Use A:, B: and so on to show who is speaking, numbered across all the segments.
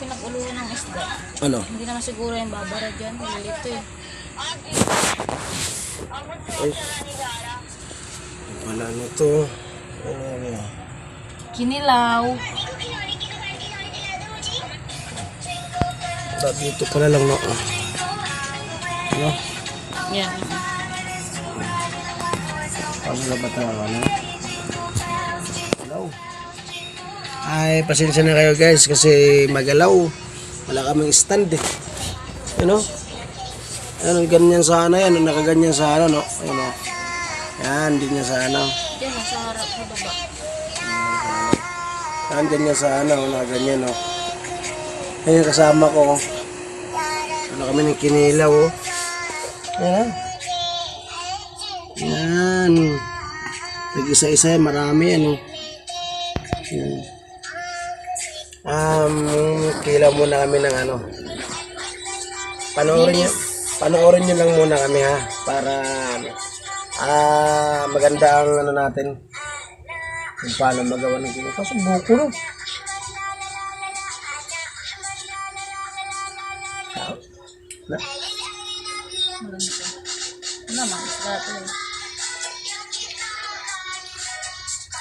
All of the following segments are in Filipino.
A: pinag-uluan ng isda.
B: Ano?
A: Hindi naman siguro yung babara dyan. Malito eh.
B: Ay. Wala na to. Ano ano?
A: Kinilaw.
B: Dito pala lang no. Ano?
A: Yan.
B: Paano na ba ito? Ano? Ay, pasensya na kayo guys kasi magalaw. Wala kaming stand eh. Ano? Ano, ganyan sana yan. Nakaganyan sa ano, no? Ano? Yan, ganyan sa ano.
A: Yan, nasa harap sa baba.
B: Yan, ganyan sa ano, nakaganyan, no? Ayun, kasama ko. Ano kami ng kinilaw, oh. Yan. Yan. Nag-isa-isa yan, marami yan, oh. Yan. Um, kilaw muna kami ng ano. Panoorin nyo, panoorin nyo lang muna kami ha. Para ah maganda ang ano natin. Kung paano magawa ng kilaw. Kaso buko no. Na,
A: Ano naman, eh.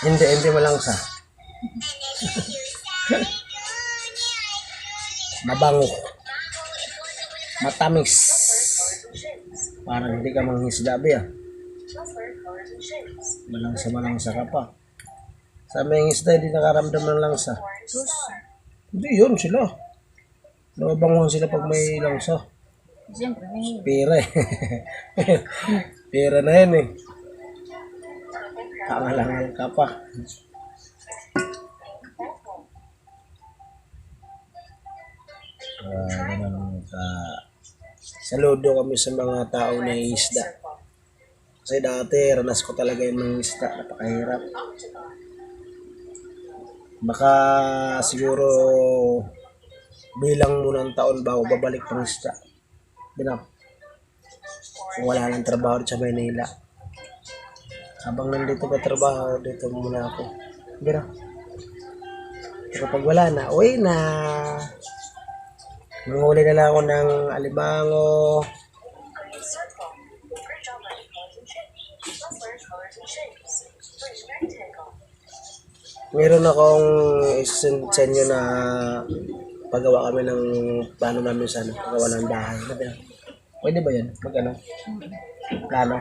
B: hindi, hindi malangsa. Mabango. Matamis. Parang hindi ka manghisdabi ah. Malangsa-malangsa ka pa. Sa may isda, hindi nakaramdam ng langsa.
A: Sus.
B: Hindi yun sila. Nababanguhan sila pag may langsa.
A: Siyempre, may
B: Pera eh. Pera na yan eh. Kangalangal ka pa. Ah, ganun ka. Saludo kami sa mga tao na isda. Kasi dati, ranas ko talaga yung mga isda. Napakahirap. Baka siguro bilang muna ng taon bago babalik ng isda. Binap. Kung wala nang trabaho sa Manila. Habang nandito pa trabaho, dito muna ako. Bira. Pero pag wala na, uwi na. Manghuli na lang ako ng alimango. Meron akong sa inyo na paggawa kami ng plano namin sa ano, paggawa ng bahay. Ano? Pwede ba yan? Magkano? Plano?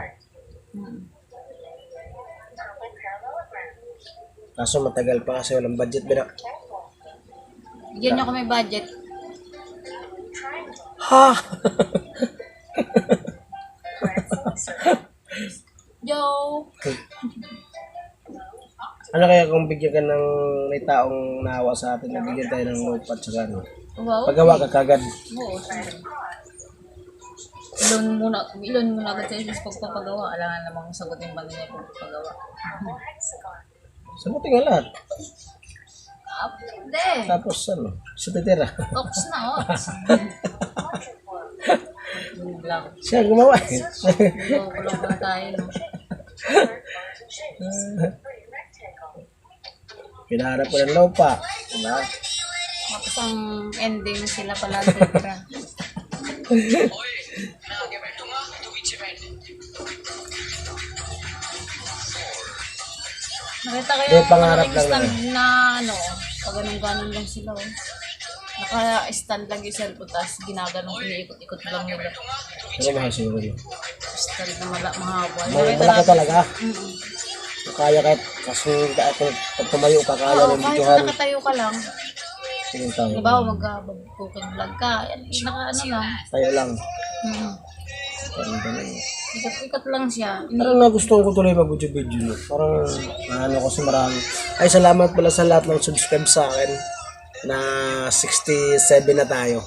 B: Kaso matagal pa kasi walang budget. Bina.
A: Bigyan niyo kami budget.
B: Ha!
A: Joe!
B: ano kaya kung bigyan ka ng may taong naawa sa atin, nabigyan tayo ng lupa at saka ano?
A: Wow.
B: Paggawa ka kagad.
A: Oo, siyempre. Ilon muna, ilon muna agad sa pagpapagawa. Alangan namang sagutin ba niya yung pagpapagawa.
B: Sagutin nga lahat.
A: Ah, hindi.
B: Tapos ano, sa titira.
A: Ox na, ox. Lang.
B: Siya gumawa
A: lang tayo, no?
B: Pinaharap ko ng lupa. Diba?
A: Tapos ang ending na sila pala titira. Nakita
B: Hindi,
A: yung
B: pangarap lang
A: stand na ano, pag ganun-ganun lang sila. Oh. Naka-stand lang yung cellphone, tapos ginaganong iniikot-ikot lang nila.
B: Pero mahal siguro yun.
A: Stand na mala, mahaba.
B: Malaki
A: natin-
B: talaga.
A: Mm-mm.
B: Kaya kahit kasi kung pag tumayo ka, kaya
A: Oo,
B: ng
A: kahit
B: bituhan.
A: nakatayo ka lang.
B: Sige tayo.
A: Halimbawa, mag-cooking vlog ka. Naka ano lang.
B: Tayo lang.
A: Mm.
B: Parang ganun.
A: Ikot-ikot lang siya.
B: Parang nagustuhan ko tuloy mag-video-video. no? Parang ano kasi marami. Ay, salamat pala sa lahat ng subscribe sa akin na 67 na tayo.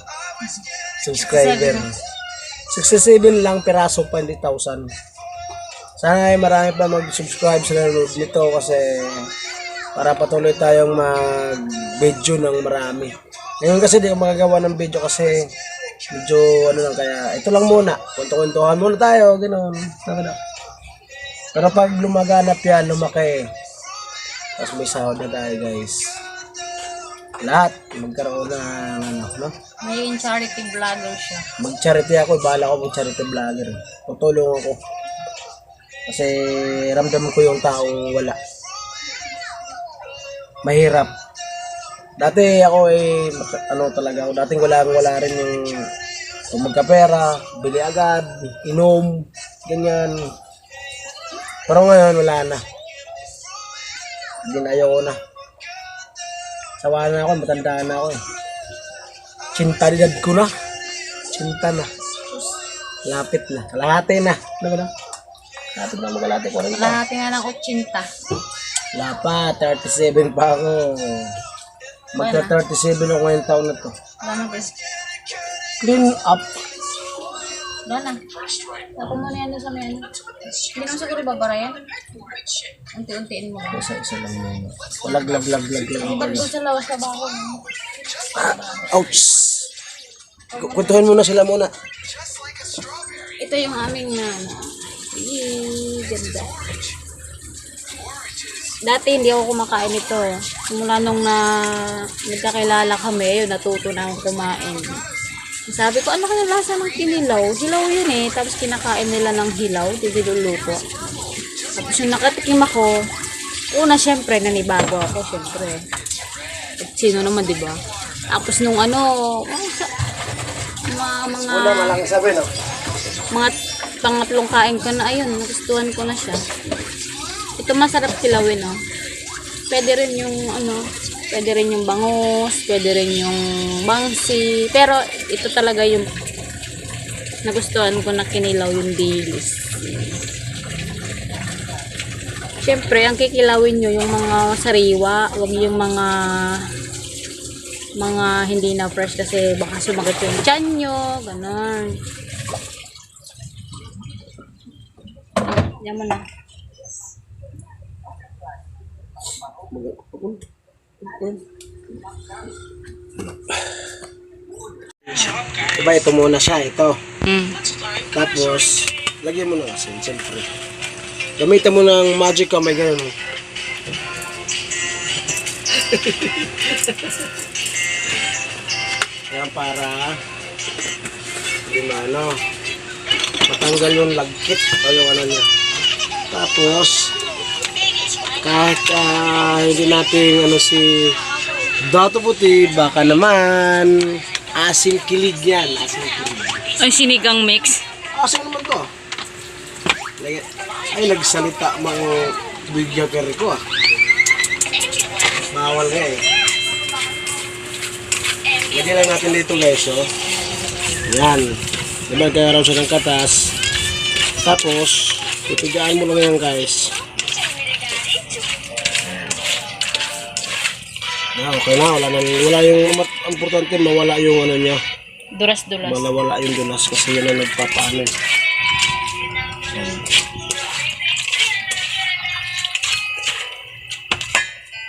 B: Subscriber. 67 lang piraso pa, hindi 1,000. Sana ay marami pa mag-subscribe sa nanonood nito kasi para patuloy tayong mag-video ng marami. Ngayon kasi di ako magagawa ng video kasi medyo ano lang kaya ito lang muna. Kwento-kwentuhan muna tayo, ganoon. Ano. Pero pag lumaganap yan, lumaki. Tapos may sahod na tayo guys. Lahat magkaroon ng ano, No?
A: Ngayon charity vlogger siya.
B: Mag-charity ako, bahala ko mag-charity vlogger. Tutulong ako. Kasi ramdam ko yung taong wala. Mahirap. Dati ako eh, ano talaga ako, dating wala wala rin yung kung magkapera, bili agad, inom, ganyan. Pero ngayon wala na. Hindi na ayaw ko na. Sawa na ako, matanda na ako eh. Chintalidad ko na. Chinta na. Lapit na. Kalahati na. Ano ba na? Lapit na magalati ko rin.
A: Lahati nga ng 80.
B: Wala pa. 37 pa ako. Magka 37 ako ngayong taon na to.
A: Wala na guys.
B: Clean up.
A: Wala na. Tapos mo na yan sa menu. Hindi naman siguro babara yan. Unti-untiin mo.
B: Isa-isa lang yun. Lag, lag, lag, lag.
A: Pag doon sa lawas na bako.
B: Ouch! Ku- Kuntuhan muna sila muna.
A: Ito yung aming na ano. Ganda. Dati hindi ako kumakain ito. Simula nung na nagkakilala kami, yun, natuto na akong kumain. Sabi ko, ano kaya lasa ng kinilaw? Hilaw yun eh. Tapos kinakain nila ng hilaw, di niluluto. Tapos yung nakatikim ako, una syempre, nanibago ako, syempre. At sino naman, di ba? Tapos nung ano, mga, sa- mga, mga
B: malaki sabi, no?
A: mga pangatlong kain ko na, ayun, nagustuhan ko na siya. Ito masarap kilawin, no? Pwede rin yung, ano, pwede rin yung bangus, pwede rin yung bangsi, pero ito talaga yung nagustuhan ko na kinilaw yung dilis. Siyempre, ang kikilawin nyo yung mga sariwa, wag yung mga mga hindi na fresh kasi baka sumagat yung tiyan nyo, ganon. Yan mo na.
B: Diba ito muna siya, ito.
A: Mm.
B: Tapos, lagyan mo ng asin, siyempre. Gamitan mo ng magic ka, may ganun. Yan para hindi ano, matanggal yung lagkit o yung ano niya. Tapos, kahit ah, hindi natin ano si Dato Puti, baka naman asin kilig yan, asin kilig.
A: Ay, sinigang mix.
B: Asan naman to? Ay, nagsalita mga videographer ko ah. Bawal nga eh. Lagyan lang natin dito guys, oh. Yan. Diba kaya raw siya ng katas. Tapos, pipigaan mo lang yan guys. Na, okay na. Wala, na, wala yung, importante, mawala yung ano niya.
A: Duras-duras.
B: Wala wala yung dulas kasi yun ang nagpapaano.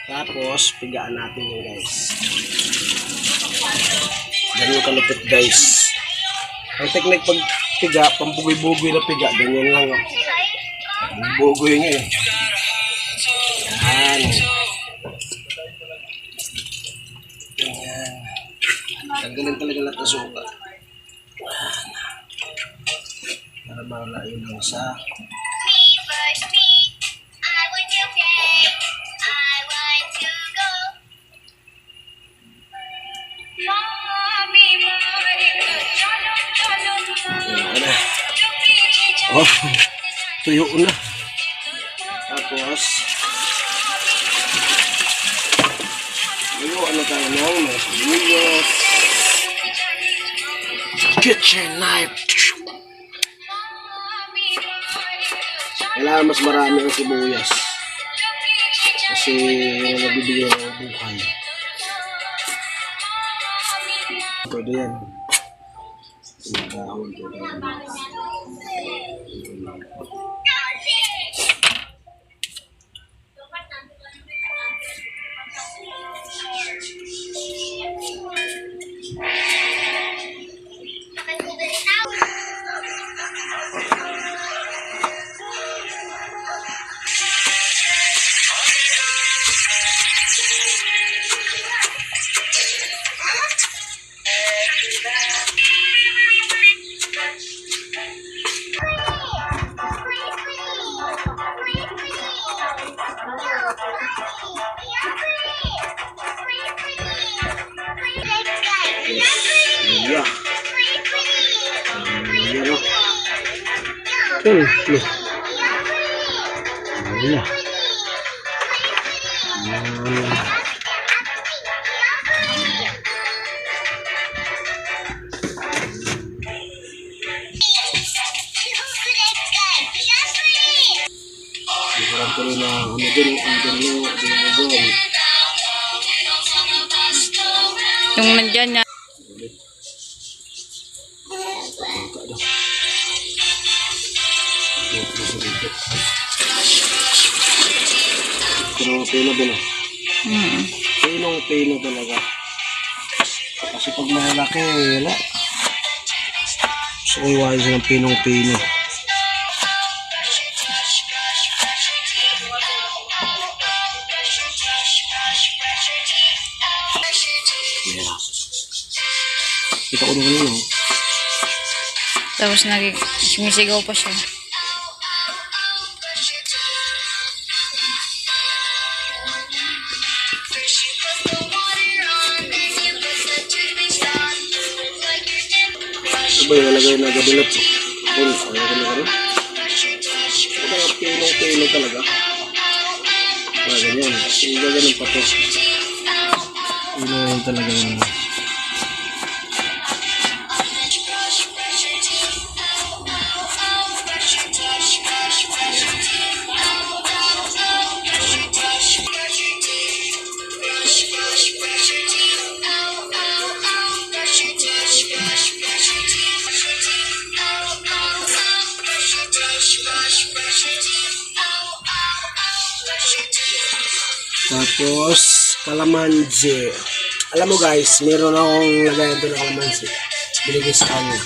B: Tapos, pigaan natin yun guys. Ganyan kalupit guys. Ang technique pag piga, pambugoy-bugoy na piga, ganyan lang. Oh. Bugoy nga eh. Yan. Tanggalin talaga lahat ng suka. Para yun lang sa. Oh, tuyo na. Tapos, tuyo ano tayo ng mga sibuyas. Kitchen knife. Kailangan mas marami ang sibuyas. Kasi nabibigyan ng buhay. Pwede yan. Yung dahon ko yan. Hmm. hmm. Ayan. Ayan. Parang tuloy na ano din, ang gano, ang gano.
A: Yung nandyan niya.
B: Pino din ah.
A: Mm.
B: Pinong pino talaga. Kasi pag malaki, wala. Gusto ko iwain siya ng pinong pino. Yeah. Kita ko naman yun. oh.
A: Tapos naging sumisigaw pa siya.
B: Nalagay na gabilat? Kung ayaw ko na karoon. Ito ang pinong pino talaga. Ah, ganyan. Yung gaganon pa to. Pino yun talaga yun. Tapos, kalamansi. Alam mo guys, meron akong lagayan ito ng kalamansi. Binigay sa kanya.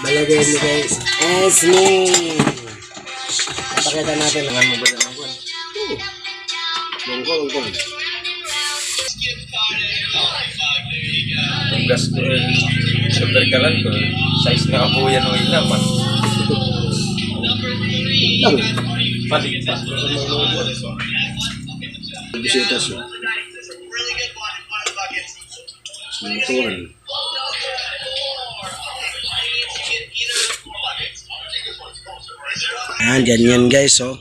B: Balagay ni guys. Esme! Pakita natin. Langan mo ba na ako? Longkol, longkol.
C: Ang gas ko eh. Super kalan ko. Size na ako yan o ilaman.
B: Lang.
C: Palit pa.
B: Bisita siya. Sintuan. Ayan, ganyan guys, oh.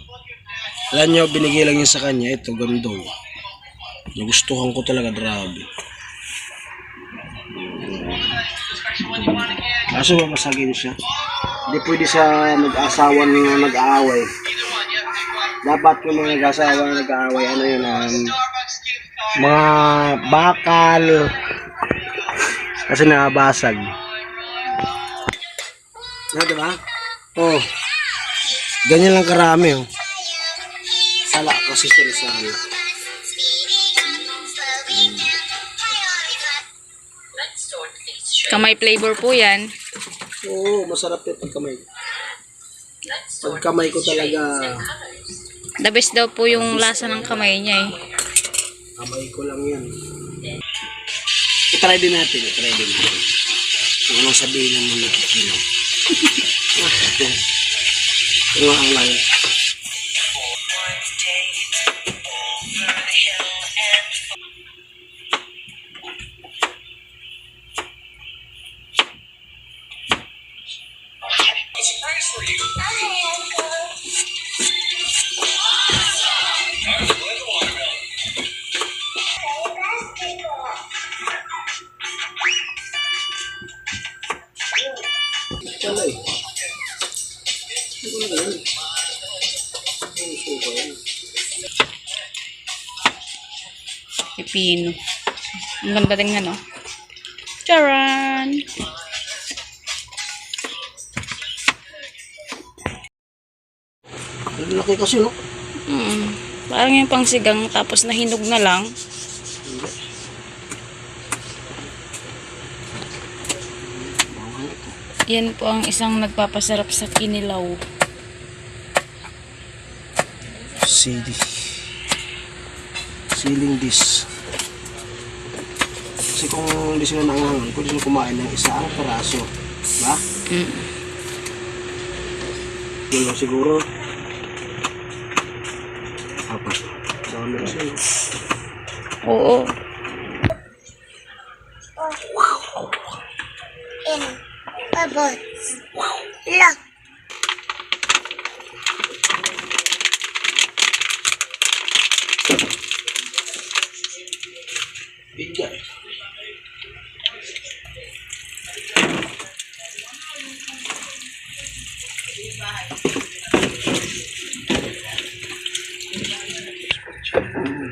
B: Alam nyo, binigay lang yun sa kanya. Ito, gandong. Nagustuhan ko talaga, grabe. Kaso babasagin siya. Hindi pwede sa mag-asawa nga nag-aaway. Dapat yung mga nag-asawa na nag-aaway, ano yun, um, mga bakal. Kasi nakabasag. Ah, diba? Oh. Ganyan lang karami, oh. Sala kasi siya sa ano.
A: Kamay flavor po yan.
B: Oo, masarap yung pagkamay. Pagkamay ko talaga,
A: The best daw po yung lasa ng kamay niya eh.
B: kamay ko lang yan. I-try din natin, i-try din natin. Anong sabihin ng mga kilo. Ito ang lang.
A: Pipino. Ang ganda din ano. Charan!
B: Ang laki kasi no.
A: Mm. Parang yung pangsigang tapos nahinog na lang. Yan po ang isang nagpapasarap sa kinilaw.
B: Sili. Siling dis. Kasi kung hindi sila nangangan, pwede sila kumain ng isang peraso. Diba?
A: Mm.
B: Yun lang siguro. Apat. Dami kasi.
A: Oo.
B: Pero lagay mo.